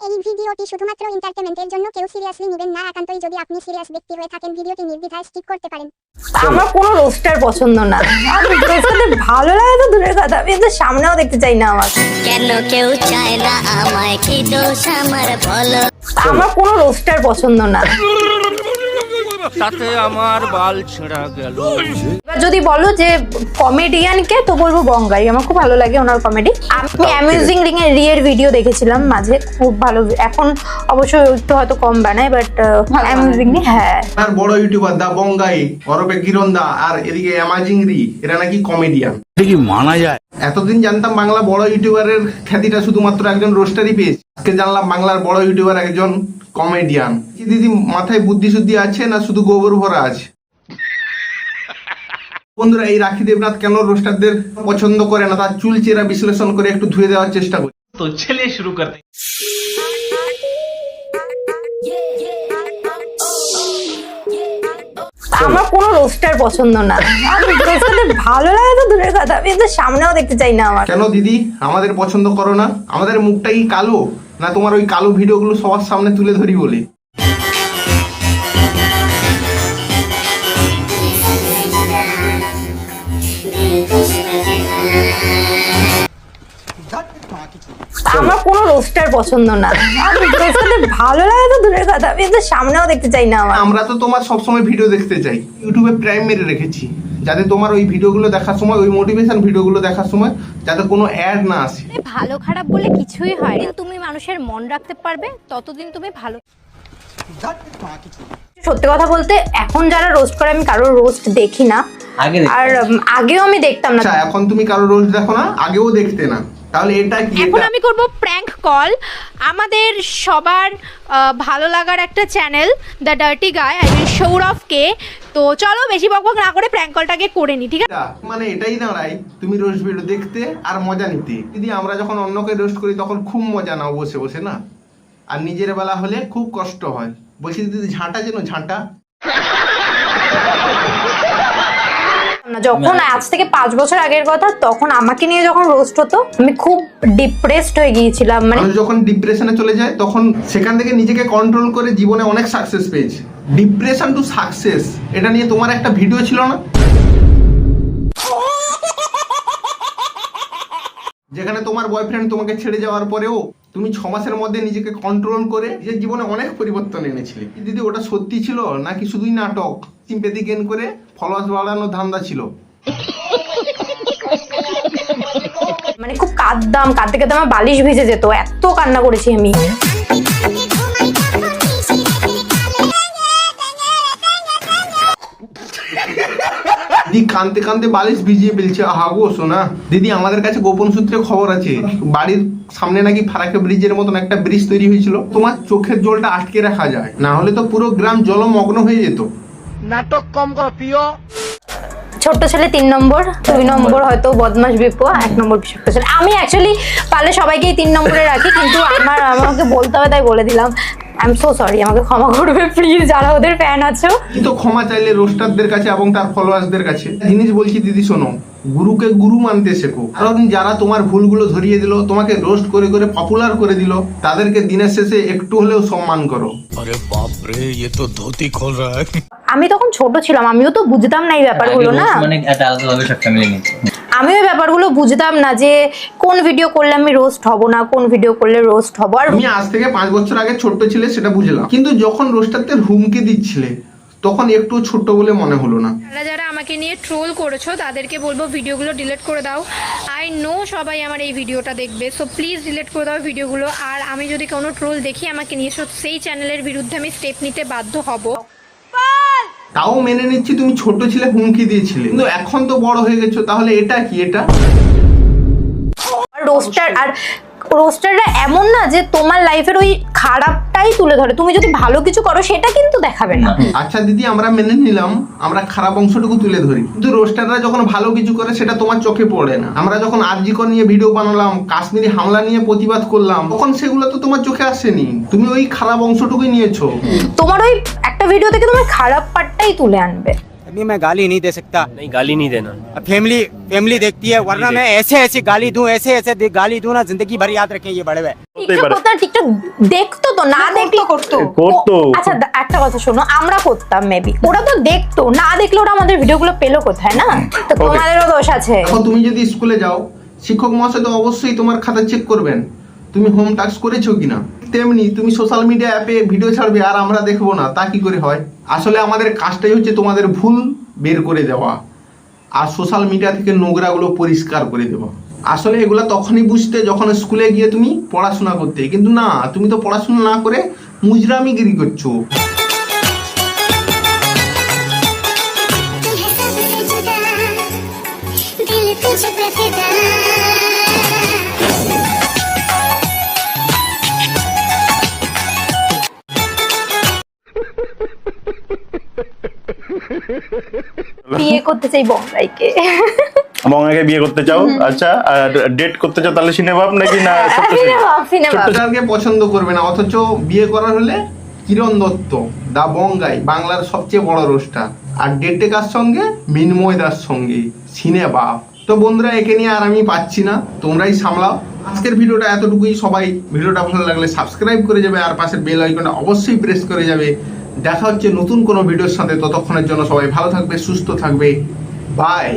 এই ভিডিওটি শুধুমাত্র এন্টারটেনমেন্টের জন্য কেউ সিরিয়াসলি নেবেন না একান্তই যদি আপনি সিরিয়াস ব্যক্তি হয়ে থাকেন ভিডিওটি নির্দ্বিধায় স্কিপ করতে পারেন। আমার কোনো রোস্টার পছন্দ না। আমি রোস্টারতে ভালো লাগে তো দূরের কথা আমি তো সামনেও দেখতে চাই না আমার। কেন কেউ চায় না আমায় কি দোষ? আমার বলো। আমার কোনো রোস্টার পছন্দ না। তাতে আমার বাল ছেঁড়া গেল। এবার যদি বলো যে কমেডিয়ান কে তো বলব বঙ্গাই। আমার খুব ভালো লাগে ওনার কমেডি আমি অ্যামিউজিং রিং এর রিয়ের ভিডিও দেখেছিলাম মাঝে। খুব ভালো। এখন অবশ্য একটু হয়তো কম বানায় বাট অ্যামিউজিং হ্যাঁ। আর বড় ইউটিউবার দা বঙ্গাই অরবে কিরণদা আর এদিকে অ্যামাজিংরি এরা নাকি কমেডিয়ান কি মানা যায়? এতদিন জানতাম বাংলা বড় ইউটিউবারের খ্যাতিটা শুধুমাত্র একজন রোস্টারই পেয়েছে। আজকে জানলাম বাংলার বড় ইউটিউবার একজন কমেডিয়ান। কি দিদি মাথায় বুদ্ধি শুদ্ধি আছে না শুধু গোবর ভরা আছে? বন্ধুরা এই রাখি দেবনাথ কেন রোস্টারদের পছন্দ করে না? তার চুল চেরা বিশ্লেষণ করে একটু ধুয়ে দেওয়ার চেষ্টা করি। তো ছেলে শুরু করতে। আমার কোনো রোস্টার পছন্দ না। ভালো লাগে তো দূরের কথা। আমি সামনেও দেখতে চাই না আমার। কেন দিদি? আমাদের পছন্দ করো না। আমাদের মুখটা কি কালো। না তোমার ওই কালো ভিডিওগুলো সবার সামনে তুলে ধরি বলে? আমার কোনো রোস্টার পছন্দ না। ভালো লাগে তো দূরের কথা আমি সামনেও দেখতে চাই না আমরা। তো তোমার সবসময় ভিডিও দেখতে চাই। ইউটিউবে প্রাইম মেরে রেখেছি। যাতে তোমার ওই ভিডিওগুলো দেখার সময় ওই মোটিভেশন ভিডিওগুলো দেখার সময় যাতে কোনো অ্যাড না আসে। ভালো খারাপ বলে কিছুই হয় না। তুমি মানুষের মন রাখতে পারবে ততদিন তুমি ভালো সত্যি কথা বলতে এখন যারা রোস্ট করে আমি কারোর রোস্ট দেখি না। আর আগেও আমি দেখতাম না। আচ্ছা এখন তুমি কারোর রোস্ট দেখো না আগেও দেখতে না। তাহলে এটা কি? এখন আমি করব প্র্যাঙ্ক কল আমাদের সবার ভালো লাগার একটা channel the dirty guy I mean সৌরভকে তো চলো বেশি বকবক না করে প্র্যাঙ্ক কলটাকে করে নি ঠিক আছে? মানে এটাই দাঁড়ায় তুমি রোজ ভিডিও দেখতে আর মজা নিতে। দিদি আমরা যখন অন্যকে রোস্ট করি তখন খুব মজা নাও বসে বসে না? আর নিজের বেলা হলে খুব কষ্ট হয়। বলছি দিদি ঝাঁটা যেন ঝাঁটা। না যখন আজ থেকে পাঁচ বছর আগের কথা তখন আমাকে নিয়ে যখন রোস্ট হতো আমি খুব ডিপ্রেসড হয়ে গিয়েছিলাম মানে যখন ডিপ্রেশনে চলে যায় তখন সেখান থেকে নিজেকে কন্ট্রোল করে জীবনে অনেক সাকসেস পেয়েছে। ডিপ্রেশন টু সাকসেস এটা নিয়ে তোমার একটা ভিডিও ছিল না? যেখানে তোমার বয়ফ্রেন্ড তোমাকে ছেড়ে যাওয়ার পরেও তুমি ছ মাসের মধ্যে নিজেকে কন্ট্রোল করে নিজের জীবনে অনেক পরিবর্তন এনেছিলে। দিদি, ওটা সত্যি ছিল? নাকি শুধুই নাটক? সিম্পেথি গেন করে ফলোয়ার্স বাড়ানোর ধান্দা ছিল? মানে খুব কাঁদতাম, কাঁদতে কাঁদতে আমার বালিশ ভিজে যেত। এত কান্না করেছি আমি। দিদি কানতে কানতে বালিশ ভিজিয়ে ফেলছে। আহা গো সোনা। দিদি আমাদের কাছে গোপন সূত্রে খবর আছে। বাড়ির সামনে নাকি ফারাকে ব্রিজের মতন একটা ব্রিজ তৈরি হয়েছিল। তোমার চোখের জলটা আটকে রাখা যায়। না হলে তো পুরো গ্রাম জলমগ্ন হয়ে যেত। নাটক কম কর প্রিয়। ছোট্ট ছেলে তিন নম্বর দুই নম্বর হয়তো বদমাস বিপো এক নম্বর বিষাক্ত ছেলে। আমি অ্যাকচুয়ালি পারলে সবাইকেই তিন নম্বরে রাখি কিন্তু আমার আমাকে বলতে হবে তাই বলে দিলাম। আই এম সো সরি আমাকে ক্ষমা করবে প্লিজ যারা ওদের ফ্যান আছো কিন্তু ক্ষমা চাইলে রোস্টারদের কাছে এবং তার ফলোয়ার্সদের কাছে জিনিস বলছি দিদি শোনো গুরুকে গুরু মানতে শেখো কারণ যারা তোমার ভুলগুলো ধরিয়ে দিল তোমাকে রোস্ট করে করে পপুলার করে দিল তাদেরকে দিনের শেষে একটু হলেও সম্মান করো अरे बाप रे ये तो धोती खोल रहा है আমি তখন ছোট ছিলাম আমিও তো বুঝতাম না এই ব্যাপারগুলো না? মানে আমি ওই ব্যাপারগুলো বুঝতাম না যে কোন ভিডিও করলে আমি রোস্ট হব না কোন ভিডিও করলে রোস্ট হব। আর তুমি আজ থেকে পাঁচ বছর আগে ছোট ছিলে সেটা বুঝলাম। কিন্তু যখন রোস্টারদের হুমকি দিচ্ছিলে তখন একটু ছোট বলে মনে হলো না। যারা যারা আমাকে নিয়ে ট্রোল করেছ তাদেরকে বলব ভিডিওগুলো ডিলিট করে দাও। আই নো সবাই আমার এই ভিডিওটা দেখবে সো প্লিজ ডিলিট করে দাও ভিডিওগুলো আর আমি যদি কোনো ট্রোল দেখি আমাকে নিয়ে সেই চ্যানেলের বিরুদ্ধে আমি স্টেপ নিতে বাধ্য হব। তাও মেনে নিচ্ছি তুমি ছোট ছিলে, হুমকি দিয়েছিলে। কিন্তু এখন তো বড় হয়ে গেছো, তাহলে এটা কি? এটা? রোস্টার আর রোস্টাররা এমন না যে তোমার লাইফের ওই খারাপটাই তুলে ধরে। তুমি যদি ভালো কিছু করো সেটা কিন্তু দেখাবে না। আচ্ছা দিদি আমরা মেনে নিলাম আমরা খারাপ অংশটুকু তুলে ধরি। কিন্তু রোস্টাররা যখন ভালো কিছু করে সেটা তোমার চোখে পড়ে না। আমরা যখন আরজিকর নিয়ে ভিডিও বানালাম কাশ্মীরি হামলা নিয়ে প্রতিবাদ করলাম তখন সেগুলো তো তোমার চোখে আসেনি। তুমি ওই খারাপ অংশটুকুই নিয়েছো। তোমার ওই একটা ভিডিও থেকে তোমার খারাপ পার্টটাই তুলে আনবে। आदमी मैं गाली नहीं दे सकता नहीं गाली नहीं देना फैमिली फैमिली देखती है वरना मैं ऐसे ऐसे गाली दूं ऐसे ऐसे दे- गाली दूं ना जिंदगी भर याद रखें ये बड़े हुए টিকটক করতো না টিকটক দেখতো তো না দেখলে করতো করতো। আচ্ছা দা- একটা কথা শোনো আমরা করতাম মেবি ওরা তো দেখতো না দেখলে ওরা আমাদের ভিডিওগুলো পেলো কোথায় না তো তোমাদেরও দোষ আছে এখন তুমি যদি স্কুলে যাও শিক্ষক মহাশয় তো অবশ্যই তোমার খাতা চেক করবেন তুমি হোম টাস্ক করেছো কিনা তেমনি তুমি সোশ্যাল মিডিয়া অ্যাপে ভিডিও ছাড়বে আর আমরা দেখবো না তা কি করে হয় আসলে আমাদের কাজটাই হচ্ছে তোমাদের ভুল বের করে দেওয়া আর সোশ্যাল মিডিয়া থেকে নোংরাগুলো পরিষ্কার করে দেওয়া আসলে এগুলো তখনই বুঝতে যখন স্কুলে গিয়ে তুমি পড়াশোনা করতে কিন্তু না তুমি তো পড়াশোনা না করে মুজরামিগিরি করছো तुम्हें सबसे जुदा दिल तुझ पे फिदा করতে চাই বঙ্গাইকে মঙ্গাকে বিয়ে করতে চাও? আচ্ছা আর ডেট করতে চাও তাহলে সিনেভাব নাকি না ছোট্টটাকে পছন্দ করবে না অথচ বিয়ে করার হলে কিরণ দত্ত দা বঙ্গাই বাংলার সবচেয়ে বড় রোস্টার। আর ডেটে কার সঙ্গে? মিনময় দার সঙ্গে সিনে বাপ তো বন্ধুরা একে নিয়ে আর আমি পাচ্ছি না। তোমরাই সামলাও। আজকের ভিডিওটা এতটুকুই। সবাই ভিডিওটা ভালো লাগলে সাবস্ক্রাইব করে যাবে আর পাশের বেল আইকনটা অবশ্যই প্রেস করে যাবে। দেখা হচ্ছে নতুন কোনো ভিডিওর সাথে। ততক্ষণের জন্য সবাই ভালো থাকবে সুস্থ থাকবে। বাই